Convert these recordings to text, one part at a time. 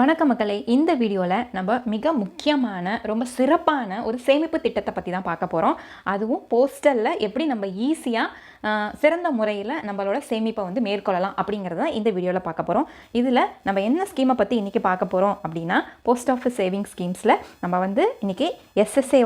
வணக்க மக்களே. இந்த வீடியோவில் நம்ம மிக முக்கியமான ரொம்ப சிறப்பான ஒரு சேமிப்பு திட்டத்தை பற்றி தான் பார்க்க போகிறோம் அதுவும் போஸ்டலில் எப்படி நம்ம ஈஸியாக சிறந்த முறையில் நம்மளோட சேமிப்பை வந்து மேற்கொள்ளலாம் அப்படிங்கிறத இந்த வீடியோவில் பார்க்க போகிறோம் இதில் நம்ம என்ன ஸ்கீமை பற்றி இன்றைக்கி பார்க்க போகிறோம் அப்படின்னா போஸ்ட் ஆஃபீஸ் சேவிங் ஸ்கீம்ஸில் நம்ம வந்து இன்றைக்கி எஸ்எஸ்ஏ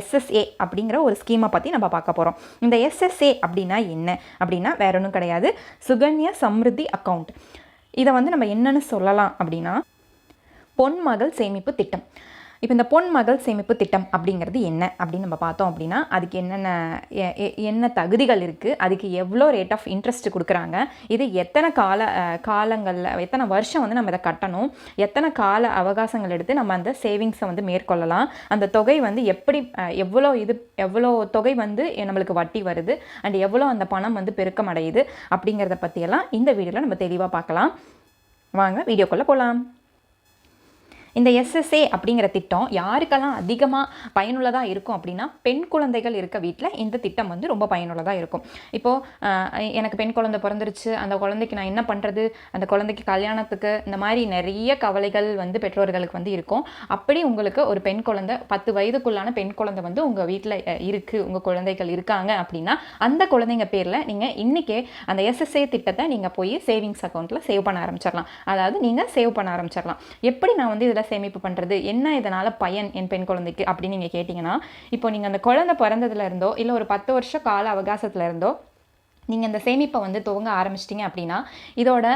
எஸ்எஸ்ஏ அப்படிங்கிற ஒரு ஸ்கீமை பற்றி நம்ம பார்க்க போகிறோம் இந்த எஸ்எஸ்ஏ அப்படின்னா என்ன? அப்படின்னா வேற ஒன்றும் கிடையாது. சுகன்யா சம்ருத்தி அக்கௌண்ட் இதை வந்து நம்ம என்னன்னு சொல்லலாம் அப்படின்னா பொன்மகள் சேமிப்பு திட்டம். இப்போ இந்த பொன்மகள் சேமிப்பு திட்டம் அப்படிங்கிறது என்ன? அப்படின்னு நம்ம பார்த்தோம் அப்படின்னா அதுக்கு என்னென்ன எ- எ- என்ன தகுதிகள் இருக்குது அதுக்கு எவ்வளோ ரேட் ஆஃப் இன்ட்ரெஸ்ட் கொடுக்குறாங்க? இது எத்தனை கால காலங்களில் எத்தனை வருஷம் வந்து நம்ம இதை கட்டணும்? எத்தனை கால அவகாசங்கள் எடுத்து நம்ம அந்த சேவிங்ஸை வந்து மேற்கொள்ளலாம்? அந்த தொகை வந்து எப்படி எவ்வளோ இது எவ்வளோ தொகை வந்து நம்மளுக்கு வட்டி வருது? அண்ட் எவ்வளோ அந்த பணம் வந்து பெருக்கம் அடையுது? அப்படிங்கிறத பற்றியெல்லாம் இந்த வீடியோவில் நம்ம தெளிவாக பார்க்கலாம். வாங்க வீடியோக்குள்ளே போகலாம் இந்த எஸ்எஸ்ஏ அப்படிங்கிற திட்டம் யாருக்கெல்லாம் அதிகமாக பயனுள்ளதாக இருக்கும் அப்படின்னா பெண் குழந்தைகள் இருக்க வீட்டில் இந்த திட்டம் வந்து ரொம்ப பயனுள்ளதாக இருக்கும். இப்போது எனக்கு பெண் குழந்தை பிறந்துருச்சு அந்த குழந்தைக்கு நான் என்ன பண்ணுறது அந்த குழந்தைக்கு கல்யாணத்துக்கு இந்த மாதிரி நிறைய கவலைகள் வந்து பெற்றோர்களுக்கு வந்து இருக்கும். அப்படி உங்களுக்கு ஒரு பெண் குழந்தை பத்து வயதுக்குள்ளான பெண் குழந்தை வந்து உங்கள் வீட்டில் இருக்குது உங்கள் குழந்தைகள் இருக்காங்க அப்படின்னா அந்த குழந்தைங்க பேரில் நீங்கள் இன்றைக்கே அந்த எஸ்எஸ்ஏ திட்டத்தை நீங்கள் போய் சேவிங்ஸ் அக்கௌண்ட்டில் சேவ் பண்ண ஆரம்பிச்சிடலாம் அதாவது நீங்கள் சேவ் பண்ண ஆரம்பிச்சிடலாம் எப்படி நான் வந்து இதில் சேமிப்பு பண்ணுறது என்ன இதனால் பயன் என் பெண் குழந்தைக்கு அப்படின்னு நீங்கள் கேட்டிங்கன்னா இப்போ நீங்கள் அந்த குழந்தை பிறந்ததுல இருந்தோ இல்லை ஒரு பத்து வருஷ கால அவகாசத்துல இருந்தோ நீங்கள் இந்த சேமிப்பை வந்து துவங்க ஆரம்பிச்சிட்டிங்க அப்படின்னா இதோட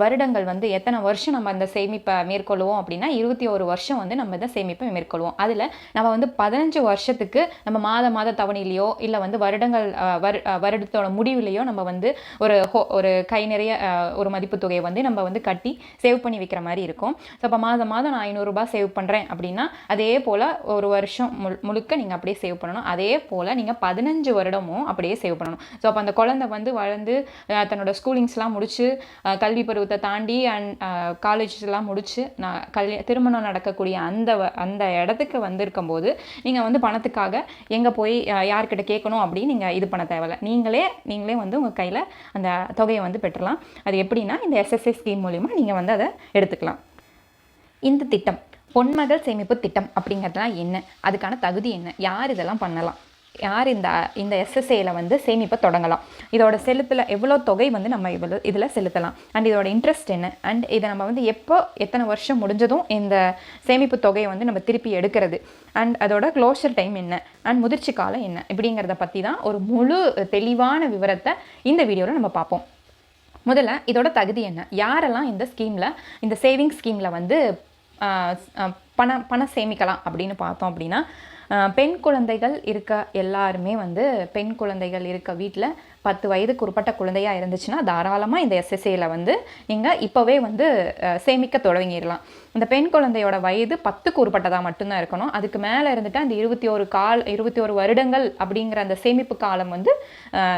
வருடங்கள் வந்து எத்தனை வருஷம் நம்ம இந்த சேமிப்பை மேற்கொள்வோம் அப்படின்னா இருபத்தி ஒரு வருஷம் வந்து நம்ம இந்த சேமிப்பை மேற்கொள்வோம். அதில் நம்ம வந்து பதினஞ்சு வருஷத்துக்கு நம்ம மாத மாத தவணையிலையோ இல்லை வந்து வருடங்கள் வரு வருடத்தோட முடிவுலையோ நம்ம வந்து ஒரு ஹோ- ஒரு கை நிறைய ஒரு மதிப்பு தொகையை வந்து நம்ம வந்து கட்டி சேவ் பண்ணி வைக்கிற மாதிரி இருக்கும். ஸோ இப்போ மாதம் மாதம் நான் ஐநூறுரூபா சேவ் பண்ணுறேன் அப்படின்னா அதே போல் ஒரு வருஷம் முழு முழுக்க நீங்கள் அப்படியே சேவ் பண்ணணும். அதே போல் நீங்கள் பதினஞ்சு வருடமும் அப்படியே சேவ் பண்ணணும். ஸோ அப்போ அந்த குழந்தை வந்து வளர்ந்து தன்னோட ஸ்கூலிங்ஸ்லாம் முடிச்சு கல்வி பருவத்தை தாண்டி அண்ட் காலேஜ்லாம் முடிச்சு நான் கல்யா திருமணம் நடக்கக்கூடிய அந்த வ- அந்த இடத்துக்கு வந்திருக்கும் போது நீங்கள் வந்து பணத்துக்காக எங்கே போய் யார்கிட்ட கேட்கணும் அப்படின்னு நீங்கள் இது பண்ண தேவையில்ல. நீங்களே நீங்களே வந்து உங்கள் கையில் அந்த தொகையை வந்து பெற்றலாம். அது எப்படின்னா இந்த எஸ்எஸ்ஐ ஸ்கீம் மூலிமா நீங்கள் வந்து அதை எடுத்துக்கலாம். இந்த திட்டம் பொன்மகள் சேமிப்பு திட்டம் அப்படிங்கிறதுலாம் என்ன? அதுக்கான தகுதி என்ன? யார் இதெல்லாம் பண்ணலாம்? யார் இந்த இந்த எஸ்எஸ்ஏல வந்து சேமிப்பை தொடங்கலாம். இதோட செலுத்தில் எவ்வளோ தொகை வந்து நம்ம இவ்வளோ இதில் செலுத்தலாம். அண்ட் இதோட இன்ட்ரெஸ்ட் என்ன? அண்ட் இதை நம்ம வந்து எப்போ எத்தனை வருஷம் முடிஞ்சதும் இந்த சேமிப்பு தொகையை வந்து நம்ம திருப்பி எடுக்கிறது? அண்ட் அதோட க்ளோஷர் டைம் என்ன? அண்ட் முதிர்ச்சி காலம் என்ன? இப்படிங்கிறத பற்றி தான் ஒரு முழு தெளிவான விவரத்தை இந்த வீடியோவில் நம்ம பார்ப்போம். முதல்ல இதோட தகுதி என்ன? யாரெல்லாம் இந்த ஸ்கீமில் இந்த சேவிங் ஸ்கீமில் வந்து பணம் பணம் சேமிக்கலாம் அப்படின்னு பார்த்தோம் அப்படின்னா பெண் குழந்தைகள் இருக்க எல்லாருமே வந்து பெண் குழந்தைகள் இருக்க வீட்டில் பத்து வயதுக்கு உட்பட்ட குழந்தையாக இருந்துச்சுன்னா தாராளமாக இந்த எஸ்எஸ்ஏல வந்து நீங்கள் இப்போவே வந்து சேமிக்க தொடங்கிடலாம். இந்த பெண் குழந்தையோட வயது பத்துக்கு உட்பட்டதாக மட்டும்தான் இருக்கணும். அதுக்கு மேலே இருந்துட்டு அந்த இருபத்தி ஒரு கால் இருபத்தி ஒரு வருடங்கள் அப்படிங்கிற அந்த சேமிப்பு காலம் வந்து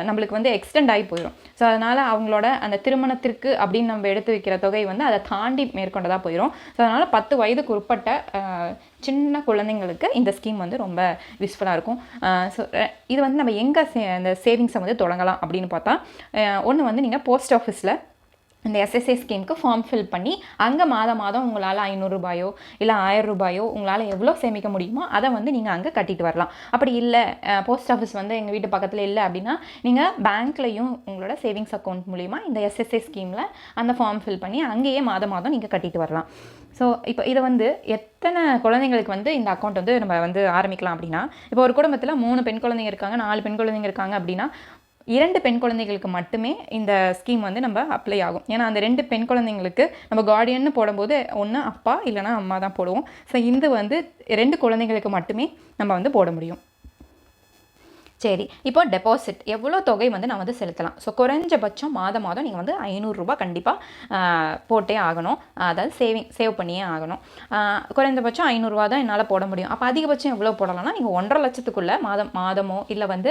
நம்மளுக்கு வந்து எக்ஸ்டெண்ட் ஆகி போயிடும் ஸோ அதனால் அவங்களோட அந்த திருமணத்திற்கு அப்படின்னு நம்ம எடுத்து வைக்கிற தொகை வந்து அதை தாண்டி மேற்கொண்டதாக போயிடும் ஸோ அதனால் பத்து வயதுக்கு உட்பட்ட சின்ன குழந்தைங்களுக்கு இந்த ஸ்கீம் வந்து ரொம்ப யூஸ்ஃபுல்லாக இருக்கும். ஸோ இது வந்து நம்ம எங்கே சே அந்த சேவிங்ஸை வந்து தொடங்கலாம் அப்படின்னு பார்த்தா ஒன்று வந்து நீங்கள் போஸ்ட் ஆஃபீஸில் இந்த எஸ்எஸ்ஏ ஸ்கீமுக்கு ஃபார்ம் ஃபில் பண்ணி அங்கே மாதம் மாதம் உங்களால் ஐநூறுரூபாயோ இல்லை ஆயிரம் ரூபாயோ உங்களால் எவ்வளோ சேமிக்க முடியுமோ அதை வந்து நீங்கள் அங்கே கட்டிட்டு வரலாம். அப்படி இல்லை போஸ்ட் ஆஃபீஸ் வந்து எங்கள் வீட்டு பக்கத்தில் இல்லை அப்படின்னா நீங்கள் பேங்க்லேயும் உங்களோட சேவிங்ஸ் அக்கௌண்ட் மூலிமா இந்த எஸ்எஸ்ஏ ஸ்கீமில் அந்த ஃபார்ம் ஃபில் பண்ணி அங்கேயே மாதம் மாதம் நீங்கள் கட்டிட்டு வரலாம். ஸோ இப்போ இதை வந்து எத்தனை குழந்தைங்களுக்கு வந்து இந்த அக்கௌண்ட் வந்து நம்ம வந்து ஆரம்பிக்கலாம் அப்படின்னா இப்போ ஒரு குடும்பத்தில் மூணு பெண் குழந்தைங்க இருக்காங்க நாலு பெண் குழந்தைங்க இருக்காங்க அப்படின்னா இரண்டு பெண் குழந்தைகளுக்கு மட்டுமே இந்த ஸ்கீம் வந்து நம்ம அப்ளை ஆகும். ஏன்னா அந்த ரெண்டு பெண் குழந்தைங்களுக்கு நம்ம கார்டியன்னு போடும்போது ஒன்று அப்பா இல்லைன்னா அம்மா தான் போடுவோம். ஸோ இந்த வந்து ரெண்டு குழந்தைங்களுக்கு மட்டுமே நம்ம வந்து போட முடியும். சரி இப்போ டெபாசிட் எவ்வளோ தொகை வந்து நான் வந்து செலுத்தலாம்? ஸோ குறைஞ்சபட்சம் மாதம் மாதம் நீங்கள் வந்து ஐநூறுரூபா கண்டிப்பாக போட்டே ஆகணும். அதாவது சேவிங் சேவ் பண்ணியே ஆகணும். குறைந்தபட்சம் ஐநூறுரூவா தான் என்னால் போட முடியும். அப்போ அதிகபட்சம் எவ்வளோ போடலாம்னா நீங்கள் ஒன்றரை லட்சத்துக்குள்ளே மாதம் மாதமோ இல்லை வந்து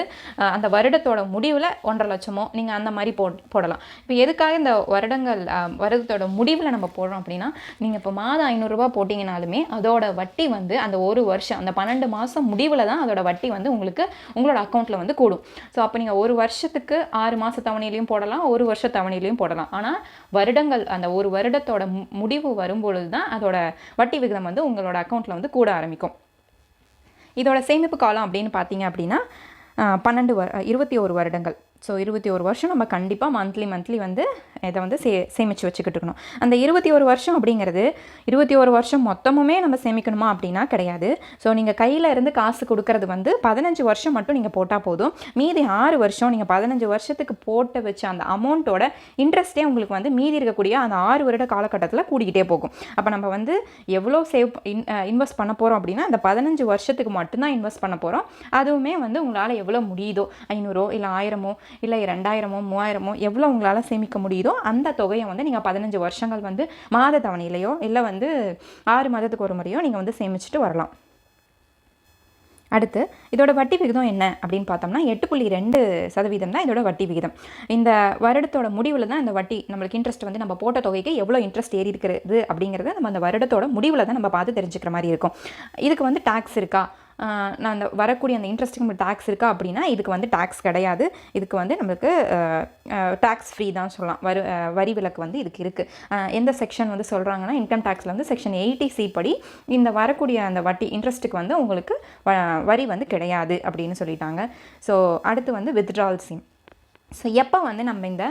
அந்த வருடத்தோட முடிவில் ஒன்றரை லட்சமோ நீங்கள் அந்த மாதிரி போ போடலாம். இப்போ எதுக்காக இந்த வருடங்கள் வருடத்தோட முடிவில் நம்ம போடுறோம் அப்படின்னா நீங்கள் இப்போ மாதம் ஐநூறுரூவா போட்டிங்கனாலுமே அதோட வட்டி வந்து அந்த ஒரு வருஷம் அந்த பன்னெண்டு மாதம் முடிவில் தான் அதோட வட்டி வந்து உங்களுக்கு உங்களோட அக்கௌண்ட் அமௌண்ட்டில் வந்து கூடும். ஸோ அப்போ நீங்கள் ஒரு வருஷத்துக்கு ஆறு மாத தவணையிலையும் போடலாம் ஒரு வருஷ தவணையிலையும் போடலாம். ஆனால் வருடங்கள் அந்த ஒரு வருடத்தோட மு- முடிவு வரும்பொழுது தான் அதோட வட்டி விகிதம் வந்து உங்களோட அக்கௌண்ட்டில் வந்து கூட ஆரம்பிக்கும். இதோட சேமிப்பு காலம் அப்படின்னு பார்த்தீங்க அப்படின்னா பன்னெண்டு வ இருபத்தி ஒரு வருடங்கள். ஸோ இருபத்தி ஒரு வருஷம் நம்ம கண்டிப்பாக மந்த்லி மந்த்லி வந்து இதை வந்து சே சேமித்து வச்சுக்கிட்டு இருக்கணும். அந்த இருபத்தி ஒரு வருஷம் அப்படிங்கிறது இருபத்தி ஒரு வருஷம் மொத்தமுமே நம்ம சேமிக்கணுமா அப்படின்னா கிடையாது. ஸோ நீங்கள் கையில் இருந்து காசு கொடுக்கறது வந்து பதினஞ்சு வருஷம் மட்டும் நீங்கள் போட்டால் போதும். மீதி ஆறு வருஷம் நீங்கள் பதினஞ்சு வருஷத்துக்கு போட்டு வச்ச அந்த அமௌண்ட்டோட இன்ட்ரெஸ்ட்டே உங்களுக்கு வந்து மீதி இருக்கக்கூடிய அந்த ஆறு வருட காலகட்டத்தில் கூடிக்கிட்டே போகும். அப்போ நம்ம வந்து எவ்வளோ சேவ் இன் இன்வெஸ்ட் பண்ண போகிறோம் அப்படின்னா அந்த பதினஞ்சு வருஷத்துக்கு மட்டும்தான் இன்வெஸ்ட் பண்ண போகிறோம் அதுவுமே வந்து உங்களால் எவ்வளோ முடியுதோ ஐநூறோ இல்லை ஆயிரமோ இல்லை ரெண்டாயிரமோ மூவாயிரமோ எவ்வளோ உங்களால் சேமிக்க முடியுதோ அந்த தொகையை வந்து நீங்கள் பதினஞ்சு வருஷங்கள் வந்து மாத தவணையிலையோ இல்லை வந்து ஆறு மாதத்துக்கு ஒரு முறையோ நீங்கள் வந்து சேமிச்சுட்டு வரலாம். அடுத்து இதோட வட்டி விகிதம் என்ன அப்படின்னு பார்த்தோம்னா எட்டு புள்ளி ரெண்டு சதவீதம் தான் இதோட வட்டி விகிதம். இந்த வருடத்தோட முடிவில் தான் இந்த வட்டி நம்மளுக்கு இன்ட்ரெஸ்ட் வந்து நம்ம போட்ட தொகைக்கு எவ்வளோ இன்ட்ரெஸ்ட் ஏறி இருக்கிறது அப்படிங்கிறத நம்ம அந்த வருடத்தோட முடிவில் தான் நம்ம பார்த்து தெரிஞ்சுக்கிற மாதிரி இருக்கும். இதுக்கு வந்து டேக்ஸ் இருக்கா? நான் அந்த வரக்கூடிய அந்த இன்ட்ரெஸ்ட்டுக்கு நம்ம டேக்ஸ் இருக்கா அப்படின்னா இதுக்கு வந்து டேக்ஸ் கிடையாது. இதுக்கு வந்து நம்மளுக்கு டேக்ஸ் ஃப்ரீ தான் சொல்லலாம். வரி வரி விலக்கு வந்து இதுக்கு இருக்குது எந்த செக்ஷன் வந்து சொல்கிறாங்கன்னா இன்கம் டேக்ஸில் வந்து செக்ஷன் எயிட்டி சி படி இந்த வரக்கூடிய அந்த வட்டி இன்ட்ரெஸ்ட்டுக்கு வந்து உங்களுக்கு வ- வரி வந்து கிடையாது அப்படின்னு சொல்லிட்டாங்க. ஸோ அடுத்து வந்து வித்ட்ரால் சிம் ஸோ எப்போ வந்து நம்ம இந்த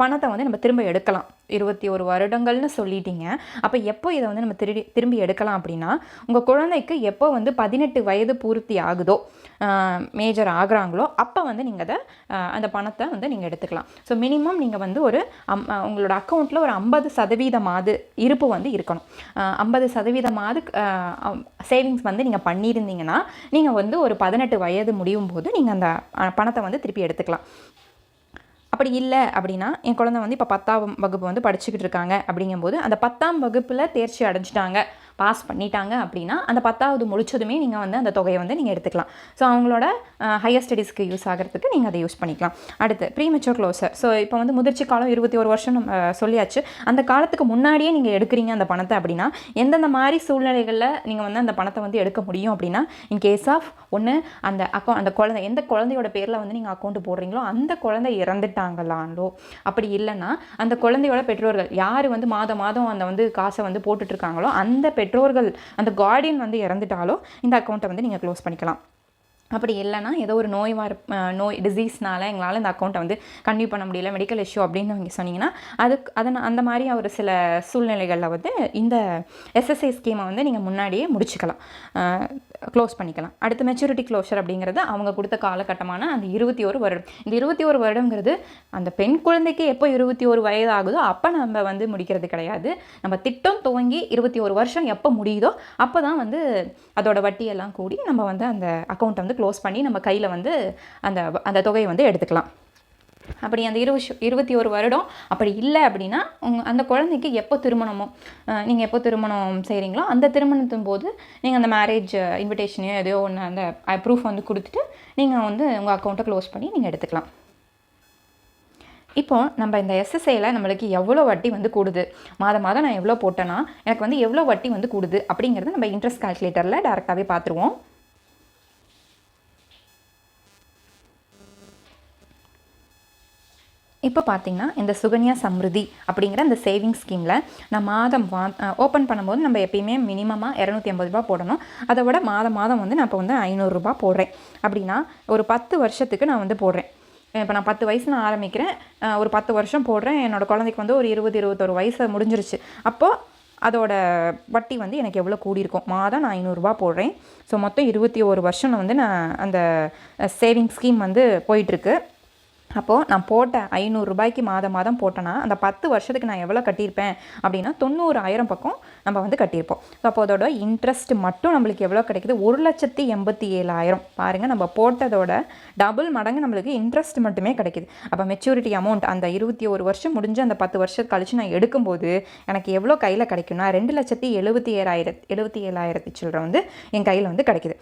பணத்தை வந்து நம்ம திரும்ப எடுக்கலாம்? இருபத்தி ஒரு வருடங்கள்னு சொல்லிட்டீங்க. அப்போ எப்போ இதை வந்து நம்ம திருடி திரும்பி எடுக்கலாம் அப்படின்னா உங்கள் குழந்தைக்கு எப்போ வந்து பதினெட்டு வயது பூர்த்தி ஆகுதோ மேஜர் ஆகுறாங்களோ அப்போ வந்து நீங்கள் அதை அந்த பணத்தை வந்து நீங்கள் எடுத்துக்கலாம். ஸோ மினிமம் நீங்கள் வந்து ஒரு அம் உங்களோட அக்கௌண்ட்டில் ஒரு ஐம்பது சதவீதமாவது இருப்பு வந்து இருக்கணும். ஐம்பது சதவீதமாவது சேவிங்ஸ் வந்து நீங்கள் பண்ணியிருந்தீங்கன்னா நீங்கள் வந்து ஒரு பதினெட்டு வயது முடியும் போது நீங்கள் அந்த பணத்தை வந்து திருப்பி எடுத்துக்கலாம். அப்படி இல்லை அப்படின்னா என் குழந்தை வந்து இப்போ பத்தாம் வகுப்பு வந்து படிச்சுக்கிட்டு இருக்காங்க அப்படிங்கும்போது அந்த பத்தாம் வகுப்பில் தேர்ச்சி அடைஞ்சிட்டாங்க. பாஸ் பண்ணிட்டாங்க அப்படின்னா அந்த பத்தாவது முடிச்சதுமே நீங்கள் வந்து அந்த தொகையை வந்து நீங்கள் எடுத்துக்கலாம். ஸோ அவங்களோட ஹையர் ஸ்டடீஸ்க்கு யூஸ் ஆகிறதுக்கு நீங்கள் அதை யூஸ் பண்ணிக்கலாம். அடுத்து ப்ரீமெச்சூர் க்ளோஸர் ஸோ இப்போ வந்து முதிர்ச்சி காலம் இருபத்தி ஒரு வருஷம் நம்ம சொல்லியாச்சு. அந்த காலத்துக்கு முன்னாடியே நீங்கள் எடுக்கிறீங்க அந்த பணத்தை அப்படின்னா எந்தெந்த மாதிரி சூழ்நிலைகளில் நீங்கள் வந்து அந்த பணத்தை வந்து எடுக்க முடியும் அப்படின்னா இன் கேஸ் ஆஃப் ஒன்று அந்த அக்கௌண்ட் அந்த குழந்தை எந்த குழந்தையோட பேரில் வந்து நீங்கள் அக்கௌண்ட் போடுறீங்களோ அந்த குழந்தை இறந்துட்டாங்களாலோ அப்படி இல்லைன்னா அந்த குழந்தையோட பெற்றோர்கள் யார் வந்து மாதம் மாதம் அந்த வந்து காசை வந்து போட்டுட்டு இருக்காங்களோ அந்த பெற்றோர்கள் அந்த கார்டியன் வந்து இறந்துட்டாலோ இந்த அக்கௌண்ட்டை வந்து நீங்கள் க்ளோஸ் பண்ணிக்கலாம். அப்படி இல்லைன்னா ஏதோ ஒரு நோய் வார நோய் டிசீஸ்னால எங்களால் இந்த அக்கௌண்ட்டை வந்து கன்டினியூ பண்ண முடியல மெடிக்கல் இஷ்யூ அப்படின்னு நீங்கள் சொன்னீங்கன்னா அதுக்கு அதை அந்த மாதிரி ஒரு சில சூழ்நிலைகளில் வந்து இந்த எஸ்எஸ்ஐ ஸ்கீமை வந்து நீங்கள் முன்னாடியே முடிச்சுக்கலாம். க்ளோஸ் பண்ணிக்கலாம். அடுத்து மெச்சூரிட்டி க்ளோஷர் அப்படிங்கிறது அவங்க கொடுத்த காலகட்டமான அந்த இருபத்தி ஒரு வருடம். இந்த இருபத்தி ஒரு வருடங்கிறது அந்த பெண் குழந்தைக்கு எப்போ இருபத்தி ஒரு வயது ஆகுதோ அப்போ நம்ம வந்து முடிக்கிறது கிடையாது. நம்ம திட்டம் துவங்கி இருபத்தி ஒரு வருஷம் எப்போ முடியுதோ அப்போ தான் வந்து அதோட வட்டியெல்லாம் கூடி நம்ம வந்து அந்த அக்கௌண்ட்டை வந்து க்ளோஸ் பண்ணி நம்ம கையில் வந்து அந்த அந்த தொகையை வந்து எடுத்துக்கலாம். அப்படி அந்த இருபது இருபத்தி ஒரு வருடம் அப்படி இல்லை அப்படின்னா உங்கள் அந்த குழந்தைக்கு எப்போ திருமணமோ நீங்கள் எப்போ திருமணம் செய்கிறீங்களோ அந்த திருமணத்தின் போது நீங்கள் அந்த மேரேஜ் இன்விடேஷனையோ எதையோ ஒன்று அந்த ப்ரூஃப் வந்து கொடுத்துட்டு நீங்கள் வந்து உங்கள் அக்கௌண்ட்டை க்ளோஸ் பண்ணி நீங்கள் எடுத்துக்கலாம். இப்போ நம்ம இந்த எஸ்எஸ்ஐயில் நம்மளுக்கு எவ்வளோ வட்டி வந்து கூடுது? மாதம் மாதம் நான் எவ்வளோ போட்டேன்னா எனக்கு வந்து எவ்வளோ வட்டி வந்து கூடுது? அப்படிங்கிறத நம்ம இன்ட்ரெஸ்ட் கால்குலேட்டரில் டேரெக்டாகவே பார்த்துருவோம். இப்போ பார்த்தீங்கன்னா இந்த சுகன்யா சம்ருதி அப்படிங்கிற அந்த சேவிங் ஸ்கீமில் நான் மாதம் வா ஓப்பன் பண்ணும்போது நம்ம எப்பயுமே மினிமமாக இரநூத்தி ஐம்பது ரூபா போடணும். அதை விட மாதம் மாதம் வந்து நான் இப்போ வந்து ஐநூறுரூபா போடுறேன். அப்படின்னா ஒரு பத்து வருஷத்துக்கு நான் வந்து போடுறேன். இப்போ நான் பத்து வயசு நான் ஆரம்பிக்கிறேன். ஒரு பத்து வருஷம் போடுறேன். என்னோட குழந்தைக்கு வந்து ஒரு இருபது இருபத்தொரு வயசு முடிஞ்சிருச்சு. அப்போது அதோட வட்டி வந்து எனக்கு எவ்வளோ கூடியிருக்கும்? மாதம் நான் ஐநூறுரூவா போடுறேன். ஸோ மொத்தம் இருபத்தி ஒரு வருஷம் வந்து நான் அந்த சேவிங் ஸ்கீம் வந்து போயிட்டுருக்கு. அப்போது நான் போட்ட ஐநூறுரூபாய்க்கு மாதம் மாதம் போட்டேன்னா அந்த பத்து வருஷத்துக்கு நான் எவ்வளோ கட்டியிருப்பேன்? அப்படின்னா தொண்ணூறாயிரம் பக்கம் நம்ம வந்து கட்டியிருப்போம். ஸோ அப்போ அதோட இன்ட்ரெஸ்ட் மட்டும் நம்மளுக்கு எவ்வளோ கிடைக்குது? ஒரு லட்சத்தி எண்பத்தி ஏழாயிரம். பாருங்கள் நம்ம போட்டதோட டபுள் மடங்கு நம்மளுக்கு இன்ட்ரெஸ்ட் மட்டுமே கிடைக்குது. அப்போ மெச்சூரிட்டி அமௌண்ட் அந்த இருபத்தி ஒரு வருஷம் முடிஞ்சு அந்த பத்து வருஷம் கழிச்சு நான் எடுக்கும்போது எனக்கு எவ்வளோ கையில் கிடைக்கும்னா ரெண்டு லட்சத்தி எழுபத்தி ஏழாயிரத்து எழுபத்தி ஏழாயிரத்தி சில்லரை வந்து என் கையில் வந்து கிடைக்குது.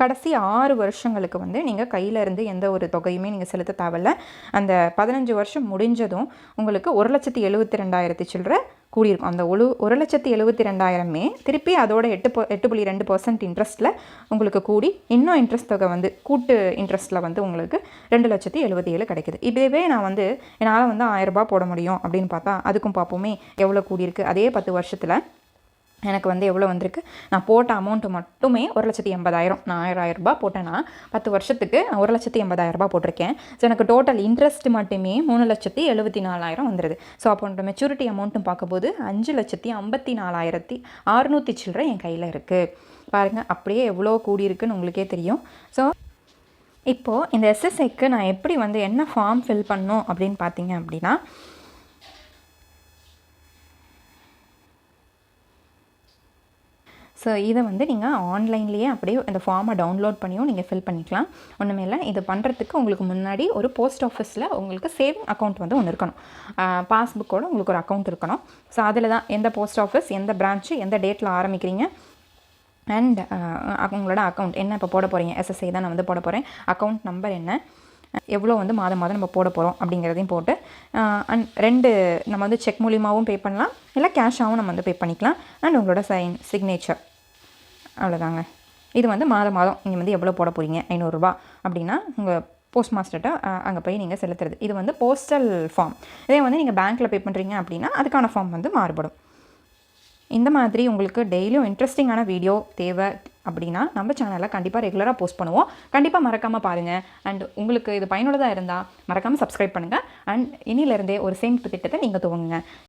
கடைசி ஆறு வருஷங்களுக்கு வந்து நீங்கள் கையில் இருந்து எந்த ஒரு தொகையுமே நீங்கள் செலுத்த தேவையில்ல. அந்த பதினஞ்சு வருஷம் முடிஞ்சதும் உங்களுக்கு ஒரு லட்சத்தி எழுபத்தி ரெண்டாயிரத்தி சில்லற கூடியிருக்கும். அந்த ஒழு ஒரு லட்சத்தி எழுபத்தி ரெண்டாயிரமே திருப்பி அதோட எட்டு பொ எட்டு புள்ளி ரெண்டு பர்சன்ட் இன்ட்ரெஸ்ட்டில் உங்களுக்கு கூடி இன்னும் இன்ட்ரெஸ்ட் தொகை வந்து கூட்டு இன்ட்ரெஸ்ட்டில் வந்து உங்களுக்கு ரெண்டு லட்சத்தி எழுபத்தி ஏழு கிடைக்குது. இதுவே நான் வந்து என்னால் வந்து ஆயிரரூபா போட முடியும் அப்படின்னு பார்த்தா அதுக்கும் பார்ப்போமே எவ்வளோ கூடியிருக்கு. அதே பத்து வருஷத்தில் எனக்கு வந்து எவ்வளோ வந்திருக்கு? நான் போட்ட அமௌண்ட்டு மட்டுமே ஒரு லட்சத்தி எண்பதாயிரம். நான் ஆயிரம் ரூபாய் போட்டேன்னா பத்து வருஷத்துக்கு நான் ஒரு லட்சத்தி எண்பதாயிரரூபா போட்டிருக்கேன். ஸோ எனக்கு டோட்டல் இன்ட்ரெஸ்ட் மட்டுமே மூணு லட்சத்தி எழுபத்தி நாலாயிரம் வந்துடுது ஸோ அப்போ மெச்சூரிட்டி அமௌண்ட்டும் பார்க்கும்போது அஞ்சு லட்சத்தி ஐம்பத்தி நாலாயிரத்தி அறுநூற்றி சில்லற என் கையில் இருக்குது பாருங்கள் அப்படியே எவ்வளோ கூடியிருக்குன்னு உங்களுக்கே தெரியும். ஸோ இப்போது இந்த எஸ்எஸ்ஐக்கு நான் எப்படி வந்து என்ன ஃபார்ம் ஃபில் பண்ணணும் அப்படின்னு பார்த்தீங்க அப்படின்னா ஸோ இதை வந்து நீங்கள் ஆன்லைன்லேயே அப்படியே இந்த ஃபார்மை டவுன்லோட் பண்ணியும் நீங்கள் ஃபில் பண்ணிக்கலாம். ஒன்றுமே இல்லை. இது பண்ணுறதுக்கு உங்களுக்கு முன்னாடி ஒரு போஸ்ட் ஆஃபீஸில் உங்களுக்கு சேவிங் அக்கௌண்ட் வந்து ஒன்று இருக்கணும். பாஸ்புக்கோட உங்களுக்கு ஒரு அக்கௌண்ட் இருக்கணும். ஸோ அதில் தான் எந்த போஸ்ட் ஆஃபீஸ் எந்த பிரான்ச்சு எந்த டேட்டில் ஆரம்பிக்கிறீங்க? அண்ட் உங்களோட அக்கௌண்ட் என்ன இப்போ போட போகிறீங்க எஸ்எஸ்ஐ தான் நான் வந்து போட போகிறேன் அக்கௌண்ட் நம்பர் என்ன? எவ்வளோ வந்து மாதம் மாதம் நம்ம போட போகிறோம் அப்படிங்கிறதையும் போட்டு அண்ட் ரெண்டு நம்ம வந்து செக் மூலியமாகவும் பே பண்ணலாம். இல்லை கேஷாகவும் நம்ம வந்து பே பண்ணிக்கலாம். அண்ட் உங்களோட சைன் சிக்னேச்சர் அவ்வளோதாங்க இது வந்து மாதம் மாதம் நீங்கள் வந்து எவ்வளோ போட போகிறீங்க ஐநூறுரூபா அப்படின்னா உங்கள் போஸ்ட் மாஸ்டர்கிட்ட அங்கே போய் நீங்கள் செலுத்துறது. இது வந்து போஸ்டல் ஃபார்ம் இதே வந்து நீங்கள் பேங்க்கில் பே பண்ணுறீங்க அப்படின்னா அதுக்கான ஃபார்ம் வந்து மாறுபடும். இந்த மாதிரி உங்களுக்கு டெய்லியும் இன்ட்ரெஸ்டிங்கான வீடியோ தேவை அப்படின்னா நம்ம சேனலில் கண்டிப்பாக ரெகுலராக போஸ்ட் பண்ணுவோம். கண்டிப்பாக மறக்காமல் பாருங்கள் அண்ட் உங்களுக்கு இது பயனுள்ளதாக இருந்தால் மறக்காமல் சப்ஸ்கிரைப் பண்ணுங்கள் அண்ட் இனியிலேருந்தே ஒரு சேமிப்பு திட்டத்தை நீங்கள் துவங்குங்க.